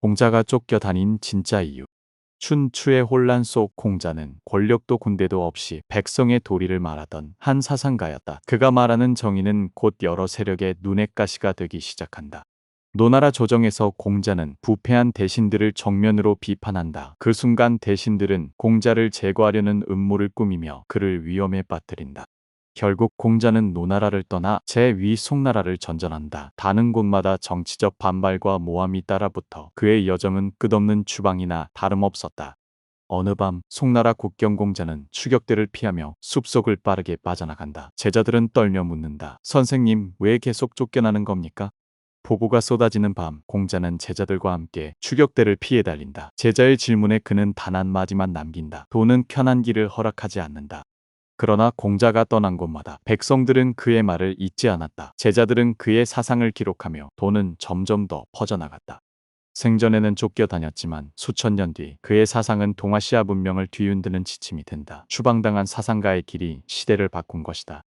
공자가 쫓겨 다닌 진짜 이유. 춘추의 혼란 속 공자는 권력도 군대도 없이 백성의 도리를 말하던 한 사상가였다. 그가 말하는 정의는 곧 여러 세력의 눈의 가시가 되기 시작한다. 노나라 조정에서 공자는 부패한 대신들을 정면으로 비판한다. 그 순간 대신들은 공자를 제거하려는 음모를 꾸미며 그를 위험에 빠뜨린다. 결국 공자는 노나라를 떠나 제2 송나라를 전전한다. 다는 곳마다 정치적 반발과 모함이 따라붙어 그의 여정은 끝없는 추방이나 다름없었다. 어느 밤 송나라 국경 공자는 추격대를 피하며 숲속을 빠르게 빠져나간다. 제자들은 떨며 묻는다. 선생님, 왜 계속 쫓겨나는 겁니까? 보고가 쏟아지는 밤 공자는 제자들과 함께 추격대를 피해 달린다. 제자의 질문에 그는 단 한마디만 남긴다. 돈은 편한 길을 허락하지 않는다. 그러나 공자가 떠난 곳마다 백성들은 그의 말을 잊지 않았다. 제자들은 그의 사상을 기록하며 돈은 점점 더 퍼져나갔다. 생전에는 쫓겨 다녔지만 수천 년 뒤 그의 사상은 동아시아 문명을 뒤흔드는 지침이 된다. 추방당한 사상가의 길이 시대를 바꾼 것이다.